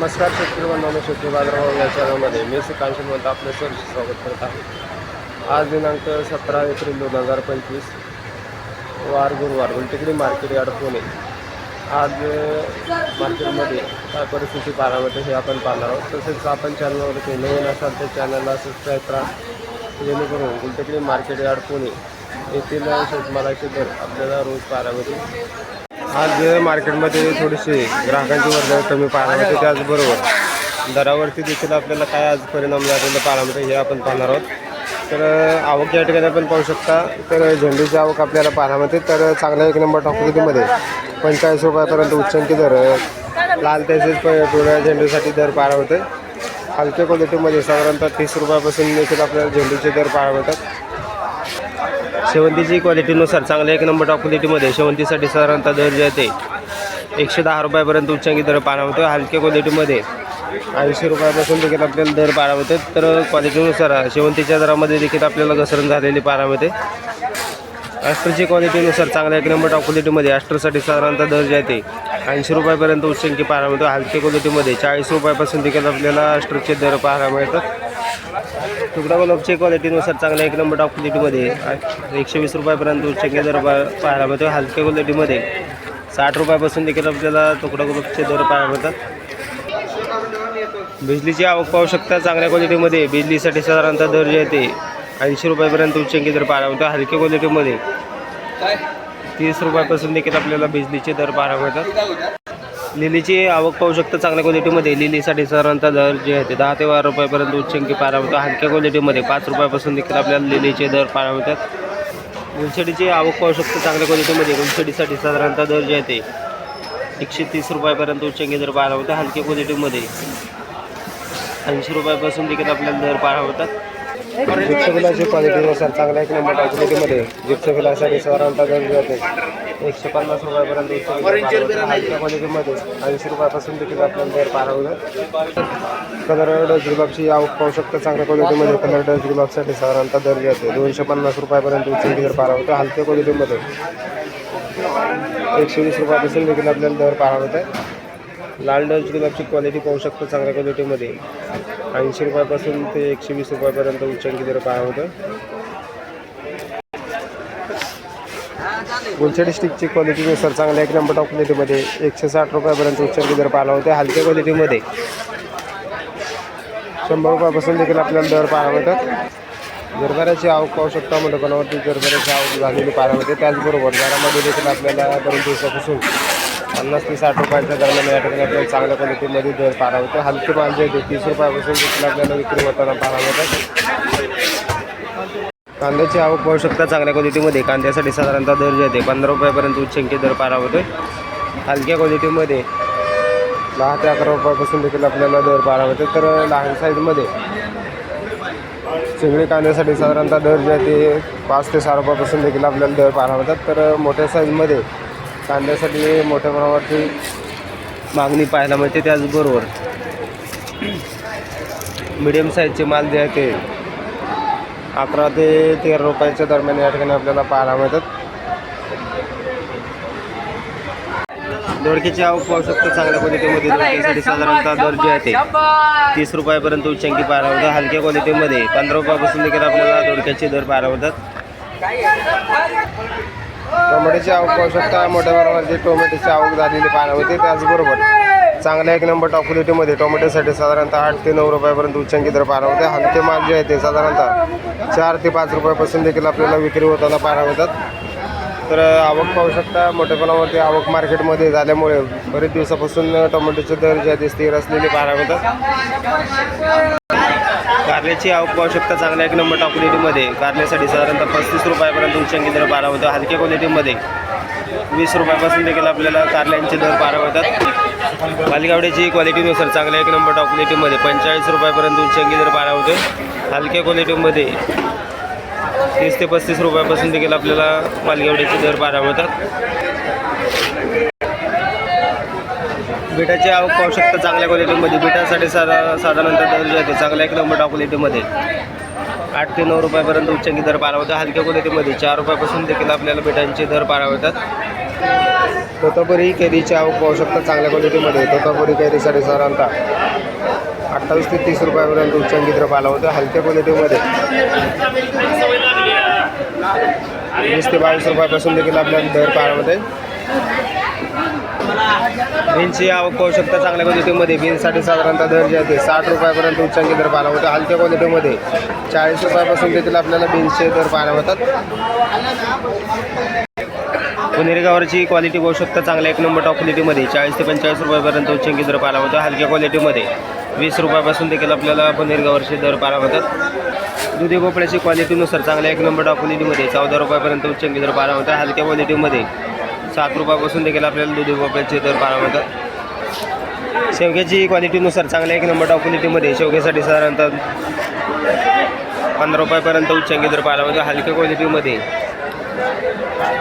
नमस्कार शेतकरी बंधूंनो शेतकरी बाजारभाव या चॅनलमध्ये मी सुकांश म्हणतो आपलं सर स्वागत करत आहे. आज दिनांक सतरा एप्रिल दोन हजार पंचवीस वार गुरुवार गुलटेकडी मार्केट यार्ड पुणे. आज मार्केटमध्ये काय परिस्थिती पाहायला हे आपण पाहणार आहोत. तसेच आपण चॅनलवरती नवीन असाल तर चॅनलला सबस्क्राईब करा जेणेकरून गुलटेकडी मार्केट यार्ड पुणे येथील शेतमालाचे दर आपल्याला रोज पाहायला मिळतील आज मार्केटमध्ये थोडीशी ग्राहकांची वर्ग कमी पाहायला मिळते त्याचबरोबर दरावरती देखील आपल्याला काय आज परिणाम झालेला पाहायला हे आपण पाहणार आहोत. तर आवक या ठिकाणी आपण पाहू शकता. तर झेंडूची आवक आपल्याला पाहायला मिळते. तर चांगला एक नंबर टॉपमध्ये पंचेचाळीस रुपयापर्यंत उच्चांकी दर लाल तसेच प पिवळ्या झेंडूसाठी दर पाहायला होते हलक्या क्वालिटीमध्ये साधारणतः तीस रुपयापासून देखील आपल्याला झेंडूचे दर पाहायला मिळतात. शेवंतीची क्वालिटीनुसार चांगल्या एक नंबर टॉप क्वालिटीमध्ये शेवंतीसाठी साधारणतः दर जे एकशे दहा रुपयापर्यंत उच्चांकी दर पाहायला मिळतो हलक्या क्वालिटीमध्ये ऐंशी रुपयापासून देखील आपल्याला दर पाहायला मिळते तर क्वालिटीनुसार शेवंतीच्या दरामध्ये देखील आपल्याला घसरण झालेली पाहायला मिळते ॲस्ट्रोची क्वालिटीनुसार चांगल्या एक नंबर टॉप क्वालिटीमध्ये ॲस्ट्रोसाठी साधारणतः दर जे ऐंशी रुपयापर्यंत उच्चांकी पाहायला मिळतो हलक्या क्वालिटीमध्ये चाळीस रुपयापासून देखील आपल्याला ॲस्ट्रोचे दर पाहायला मिळतात. तुकडा गुलाबची क्वालिटीनुसार चांगला एक नंबर टॉप क्वालिटीमध्ये एकशे वीस रुपयापर्यंत उच्चे दर पाहायला मिळतो हलक्या क्वालिटीमध्ये साठ रुपयापासून देखील आपल्याला तुकडा गुलाबचे दर पाहायला मिळतात. बिजलीची आवक पाहू शकता. चांगल्या क्वालिटीमध्ये बिजलीसाठी साधारणतः दर जे आहे ते ऐंशी रुपयापर्यंत उच्चांकी दर पाहायला मिळतो हलक्या क्वालिटीमध्ये तीस रुपयापासून देखील आपल्याला बिजलीचे दर पाहायला मिळतात. लिलीची आवक पाहू शकता चांगल्या क्वालिटीमध्ये लिलीसाठी साधारणतः दर जे आहे ते दहा ते बारा रुपयापर्यंत उच्चंकी पाहायला मिळतो हलक्या क्वालिटीमध्ये पाच रुपयापासून देखील आपल्याला लिलीचे दर पाहायला मिळतात गुलछडीची आवक पाहू शकता चांगल्या क्वालिटीमध्ये गुलछडीसाठी साधारणतः दर जे आहे ते एकशे तीस रुपयापर्यंत उच्चंकी दर पाहायला मिळतो हलक्या क्वालिटीमध्ये ऐंशी रुपयापासून देखील आपल्याला दर पाहायला मिळतात जिप्सफिलाची क्वालिटीनुसार चांगल्या एक नंबर क्वालिटीमध्ये जिप्सफिलासाठी साधारणतः दर जे आहे ते एकशे पन्नास रुपयापर्यंत. हलक्या क्वालिटीमध्ये ऐंशी रुपयापासून देखील आपल्याला दर मिळतात कलर डच गुलाबची पाहू शकता चांगल्या क्वालिटीमध्ये कलर गुलाबसाठी साधारणतः दर जे आहे ते दोनशे पन्नास रुपयापर्यंत उच्चांकी दर मिळतो हलक्या क्वालिटीमध्ये एकशे वीस रुपयापासून देखील आपल्याला दर मिळत आहे लाल डच गुलाबची क्वालिटी पाहू शकतो चांगल्या क्वालिटीमध्ये ऐंशी रुपयापासून ते एकशे वीस रुपयापर्यंत उच्चांकी दर काय होतं गुलछडी स्टिकची क्वालिटी सर चांगल्या एक नंबर टॉप क्वालिटीमध्ये एकशे साठ रुपयापर्यंत उच्चांकी दर पाहायला होते हलक्या क्वालिटीमध्ये शंभर रुपयापासून देखील आपल्याला दर पाहायला मिळतात जरभऱ्याची आवक पाहू शकता मंडपावरती जरभऱ्याची आवक झालेली पाहायला मिळते त्याचबरोबर घरामध्ये देखील आपल्याला दोन दिवसापासून पन्नास ते साठ रुपयाच्या दरम्यान या ठिकाणी आपल्याला चांगल्या क्वालिटीमध्ये दर पारा होतो हलके माल जे आहे तीस रुपयापासून देखील आपल्याला विक्री होताना पारा होतात कांद्याची आवक पाहू शकता चांगल्या क्वालिटीमध्ये. कांद्यासाठी साधारणतः दर जे आहे पंधरा रुपयापर्यंत उच्चंकी दर पारा होतो हलक्या क्वालिटीमध्ये दहा ते अकरा रुपयापासून देखील आपल्याला दर पारा मिळते तर लहान साईजमध्ये चिंगळी कांद्यासाठी साधारणतः दर जे आहे ते पाच ते सहा रुपयापासून देखील आपल्याला दर पारा होतात तर मोठ्या साईजमध्ये कांद्यासाठी मोठ्या प्रमाणावरती मागणी पाहायला मिळते त्याचबरोबर मिडियम साईजचे माल जे आहे ते अकरा ते तेरा रुपयाच्या दरम्यान या ठिकाणी आपल्याला पाहायला मिळतात. दोडकीची आवक पाहू शकतो चांगल्या क्वालिटीमध्ये दोडकीसाठी साधारणतः दर जे आहे ते तीस रुपयापर्यंत उच्चांकी पाहायला मिळतात. हलक्या क्वालिटीमध्ये पंधरा रुपयापासून देखील आपल्याला दोडक्याचे दर पाहायला होतात टोमॅटोची आवक पाहू शकता. मोठ्या प्रमाणात टोमॅटोची आवक झालेली पाण्यामध्ये त्याचबरोबर चांगल्या एक नंबर टॉप क्वालिटीमध्ये टोमॅटोसाठी साधारणतः आठ ते नऊ रुपयापर्यंत उच्चांकी दर पाहायला हलके माल जे आहे ते साधारणतः चार ते पाच रुपयापासून देखील आपल्याला विक्री होताना पाहायला होतात तर आवक पाहू शकता. मोठ्या प्रमाणावरती आवक मार्केटमध्ये झाल्यामुळे बरेच दिवसापासून टोमॅटोचे दर जे आहे ते स्थिर असलेले पाहायला मिळतात. कारल्याची आवक पाहू शकता चांगल्या एक नंबर टॉप क्वालिटीमध्ये कारल्यासाठी साधारणतः पस्तीस रुपयापर्यंत उच्चांकी दर पारा होतं. हलक्या क्वालिटीमध्ये वीस रुपयापासून देखील आपल्याला कारल्यांचे दर पारा होतात. मालिगावड्याची क्वालिटीनुसार चांगल्या एक नंबर टॉप क्वालिटीमध्ये पंचेचाळीस रुपयापर्यंत उच्चांकी दर पारा होतो. हलक्या क्वालिटीमध्ये तीस ते पस्तीस रुपयापासून देखील आपल्याला मालगावड्याचे दर पारा होतात. बिटाची आवक पाहू शकता चांगल्या क्वालिटीमध्ये बिटासाठी साधा साधारणतः दर्जा येते चांगल्या एक नंबर टॉप क्वालिटीमध्ये आठ ते नऊ रुपयापर्यंत उच्चांकी दर पारावतात हलक्या क्वालिटीमध्ये चार रुपयापासून देखील आपल्याला बिटांचे दर पारावतात. तोतापुरी कैरीची आवक पाहू शकता चांगल्या क्वालिटीमध्ये तोतापुरी कैरीसाठी साधारणतः अठ्ठावीस ते तीस रुपयापर्यंत उच्चांकी दर पाला हलक्या क्वालिटीमध्ये वीस ते बावीस रुपयापासून देखील आपल्याला दर पाहामध्ये बीन्सची आवक पाहू शकता चांगल्या क्वालिटीमध्ये बीन्ससाठी साधारणतः दर जे आहे ते साठ रुपयापर्यंत उच्चांकी दर पाहायला होता. हलक्या क्वालिटीमध्ये चाळीस रुपयापासून देखील आपल्याला बीन्सचे दर पाहायला होतात. पुणेरी गावरची क्वालिटी पाहू शकता चांगल्या एक नंबर टॉप क्वालिटीमध्ये चाळीस ते पंचेचाळीस रुपयापर्यंत उच्चांकी दर पाहायला होता. हलक्या क्वालिटीमध्ये वीस रुपयापासून देखील आपल्याला पुणेरी गावरचे दर पाहायला होतात. दुधी भोपळ्याची क्वालिटीनुसार चांगल्या एक नंबर टॉप क्वालिटीमध्ये चौदा रुपयापर्यंत उच्चांकी दर पाहायला होता हलक्या क्वालिटीमध्ये सात रुपयापासून देखील आपल्याला दुधी भोपळ्याचे दर पाहायला मिळतात. शेवग्याची क्वालिटीनुसार चांगल्या एक नंबर टॉप क्वालिटीमध्ये शेवग्यासाठी साधारणतः पंधरा रुपयापर्यंत उच्चांकी दर पाहायला होता हलक्या क्वालिटीमध्ये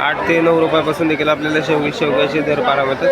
आठ ते नऊ रुपयापासून देखील आपल्याला शेवगी शेवग्याचे दर पाहायला मिळतात.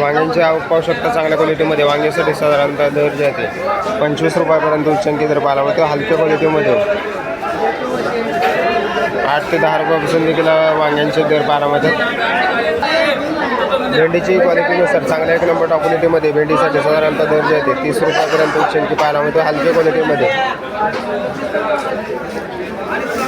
वांग्यांची आवक पाहू शकता चांगल्या क्वालिटीमध्ये वांग्यासाठी साधारणतः दर जे आहे ते पंचवीस रुपयापर्यंत उच्चांकी दर पाहायला मिळतो. हलक्या क्वालिटीमध्ये आठ ते दहा रुपयापासून देखील वांग्यांचे दर बारामध्ये भेंडीची क्वालिटीनुसार चांगल्या एक नंबर टॉप क्वालिटीमध्ये भेंडीसाठी साधारणतः दर जे आहे तीस रुपयापर्यंत उच्चांकी पाहायला मिळतो हलक्या क्वालिटीमध्ये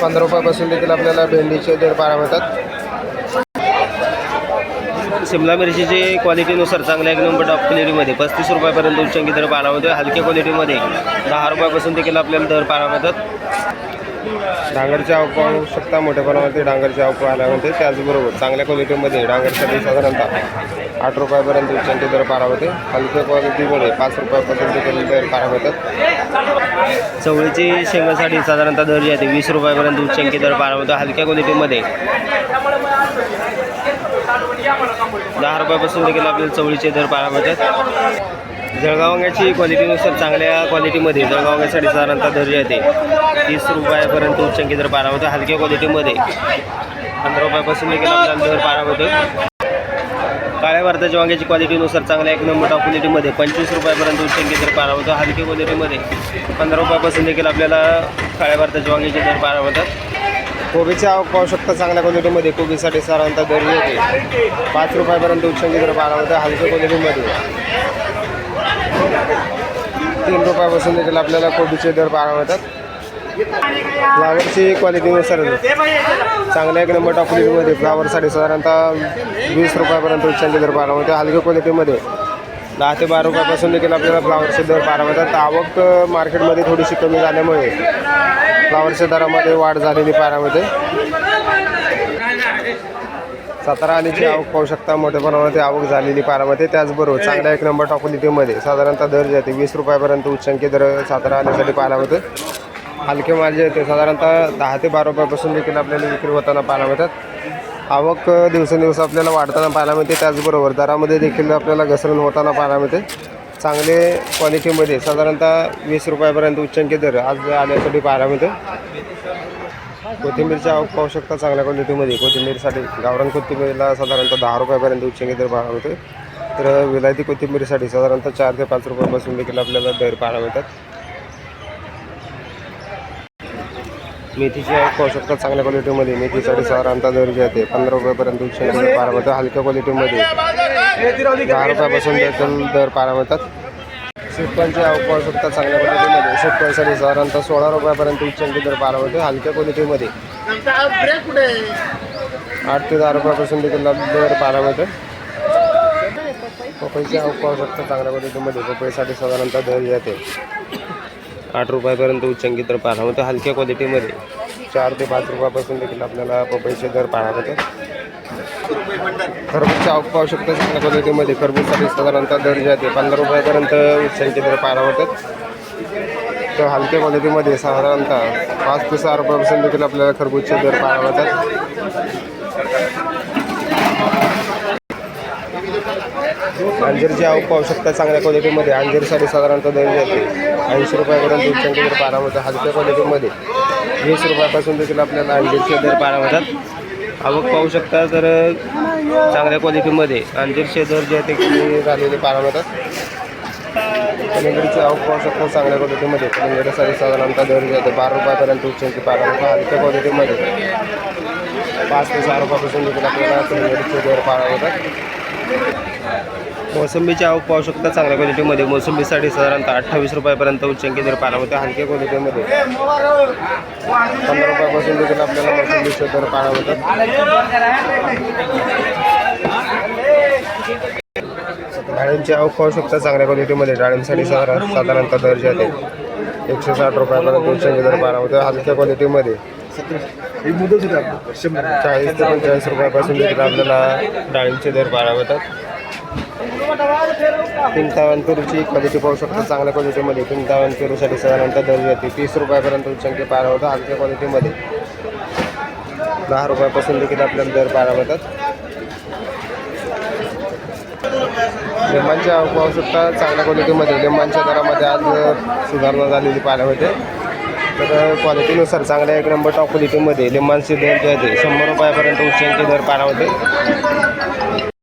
पंधरा रुपयापासून देखील आपल्याला भेंडीचे दर पारा मिळतात. शिमला मिरचीची क्वालिटीनुसार चांगल्या एक नंबर टॉप क्वालिटीमध्ये पस्तीस रुपयापर्यंत उच्चांकी दर पारा मिळतो हलक्या क्वालिटीमध्ये दहा रुपयापासून देखील आपल्याला दर पारा मिळतात. डांगरची आवक पाहू शकता मोठ्या प्रमाणामध्ये डांगरची आवक पाहायला होते त्याचबरोबर चांगल्या क्वालिटीमध्ये डांगरसाठी साधारणतः आठ रुपयापर्यंत उच्चांचे दर पारा होते हलक्या क्वालिटीमध्ये पाच रुपयापर्यंत देखील दर पाहायला होतात चवळीची शेंगासाठी साधारणतः दर जे आहे ते वीस रुपयापर्यंत उच्चांकी दर पारा होतो हलक्या क्वालिटीमध्ये दहा रुपयापासून देखील आपल्याला चवळीचे दर पाहायला होतात जळगाववांग्याची क्वालिटीनुसार चांगल्या क्वालिटीमध्ये जळगावंग्यासाठी साधारणतः दर्जा येते. तीस रुपयापर्यंत उच्चंकी दर पारा होतं हलक्या क्वालिटीमध्ये पंधरा रुपयापासून देखील आपल्याला दर पारा मिळतो काळ्या भारताच्या वांग्याची क्वालिटीनुसार चांगल्या एक नंबर टॉप क्वालिटीमध्ये पंचवीस रुपयापर्यंत उच्चंकी दर पारा होतं हलक्या क्वालिटीमध्ये पंधरा रुपयापासून देखील आपल्याला काळ्या भारताच्या वांग्याचे दर पाहायला होतात कोबीची आवक पाहू शकता चांगल्या क्वालिटीमध्ये कोबीसाठी साधारणतः दर येते. पाच रुपयापर्यंत उच्चंकी दर पारा होतं हलक्या क्वालिटीमध्ये तीन रुपयापासून देखील आपल्याला कोबीचे दर बारा मिळतात. फ्लावरची क्वालिटीनुसार चांगल्या एक नंबर टॉपलीमध्ये फ्लावरसाठी साधारणतः वीस रुपयापर्यंत उच्चांचे दर बारा मिळतात हलक्या क्वालिटीमध्ये दहा ते बारा रुपयापासून देखील आपल्याला फ्लावरचे दर बारा मिळतात. आवक मार्केटमध्ये थोडीशी कमी झाल्यामुळे फ्लावरच्या दरामध्ये वाढ झालेली पारामध्ये मिळते. सातारा आलीची आवक पाहू शकता मोठ्या प्रमाणात आवक झालेली पारामध्ये. मिळते त्याचबरोबर चांगल्या एक नंबर टॉप क्वालिटीमध्ये साधारणतः दर जे आहे ते वीस रुपयापर्यंत उच्चांकी दर सातारा आल्यासाठी पाहायला मिळते हलके माल जे आहे ते साधारणतः दहा ते बारा रुपयापासून देखील आपल्याला विक्री होताना पाहायला मिळतात आवक दिवसेंदिवस आपल्याला वाढताना पाहायला मिळते त्याचबरोबर दरामध्ये देखील आपल्याला घसरण होताना पाहायला मिळते चांगले क्वालिटीमध्ये साधारणतः वीस रुपयापर्यंत उच्चांकी दर आज आल्यासाठी पाहायला मिळते कोथिंबीरची आवक पाहू शकता चांगल्या क्वालिटीमध्ये कोथिंबीरसाठी गावरान कोथिंबीरला साधारणतः दहा रुपयापर्यंत उच्चंगी दर पाहायला होते तर विलायती कोथिंबीरसाठी साधारणतः चार ते पाच रुपयापासून देखील आपल्याला दर पाहायला मिळतात. मेथीची आवक पाहू शकता चांगल्या क्वालिटीमध्ये मेथीसाठी साधारणतः दर जे आहे ते पंधरा रुपयापर्यंत उच्चंगी दर पाहायला मिळतात. हलक्या क्वालिटीमध्ये दहा रुपयापासून देखील दर पाहायला मिळतात. शेतकऱ्यांची आवक पाहू शकता चांगल्या क्वालिटीमध्ये शेतकऱ्यासाठी साधारणतः सोळा रुपयापर्यंत उच्चांकी दर पाहायला होते. हलक्या क्वालिटीमध्ये आठ ते दहा रुपयापासून देखील दर पाहायला मिळते पपईची आवक पाहू शकता चांगल्या क्वालिटीमध्ये पपईसाठी साधारणतः दर जाते आठ रुपयापर्यंत उच्चांकी दर पाहायला मिळते हलक्या क्वालिटीमध्ये चार ते पाच रुपयापासून देखील आपल्याला पपईचे दर पाहायला मिळते खरबूजच्या आवक पाहू शकता चांगल्या क्वालिटीमध्ये खरबूजसाठी साधारणतः दर जे आहे ते पंधरा रुपयापर्यंत उच्चांचे दर पाहायला मिळतात. तर हलक्या क्वालिटीमध्ये साधारणतः पाच ते सहा रुपयापासून देखील आपल्याला खरबूजचे दर पाहायला मिळतात. अंजीरची आवक पाहू शकता चांगल्या क्वालिटीमध्ये. अंजीरसाठी साधारणतः दर जे आहे ऐंशी रुपयापर्यंत उच्चांचे दर पाहायला मिळतात. हलक्या क्वालिटीमध्ये वीस रुपयापासून देखील आपल्याला अंजीरचे दर पाहायला मिळतात. आवक पाहू शकता तर चांगल्या क्वालिटीमध्ये. अंजीरचे दर जे आहे ते कमी झालेले पाहायला मिळतात कलिंगडीचे आवक पाहू शकतो चांगल्या क्वालिटीमध्ये. कलिंगड साधारणतः दर जे आहे ते बारा रुपयापर्यंत उच्चांकी पाहायला मिळतो हलक्या क्वालिटीमध्ये पाच ते सहा रुपयापासून देखील आपल्याला कलिंगडीचे दर पारा मिळतात मोसंबीची आवक पाहू शकता चांगल्या क्वालिटीमध्ये मोसंबीसाठी साधारणतः अठ्ठावीस रुपयापर्यंत उच्चांकी दर पाहायला होते हलक्या क्वालिटीमध्ये पंधरा रुपयापासून देखील आपल्याला मोसंबीचे दर पाहायला होतात डाळिंबची आवक पाहू शकता चांगल्या क्वालिटीमध्ये डाळिंबसाठी साधारण साधारणतः दर जे आहे ते एकशे साठ रुपयापर्यंत उच्चांकी दर पाहायला होते हलक्या क्वालिटीमध्ये चाळीस ते पंचेचाळीस रुपयापासून देखील आपल्याला डाळिंबचे दर पाहायला होतात पिंतावन पेरूची क्वालिटी पाहू शकता. चांगल्या क्वालिटीमध्ये पिंतावन पेरूसाठी साधारणतः दर येते तीस रुपयापर्यंत उच्चांकी पाहायला होतं हलक्या क्वालिटीमध्ये दहा रुपयापासून देखील आपल्याला दर पाहायला मिळतात लिंबांच्या पाहू शकता. चांगल्या क्वालिटीमध्ये लिंबांच्या दरामध्ये आज सुधारणा झालेली पाहायला मिळते तर क्वालिटीनुसार चांगल्या एक नंबर टॉप क्वालिटीमध्ये लिंबांचे दर जे आहे ते शंभर रुपयापर्यंत उच्चांकी दर पारा होते.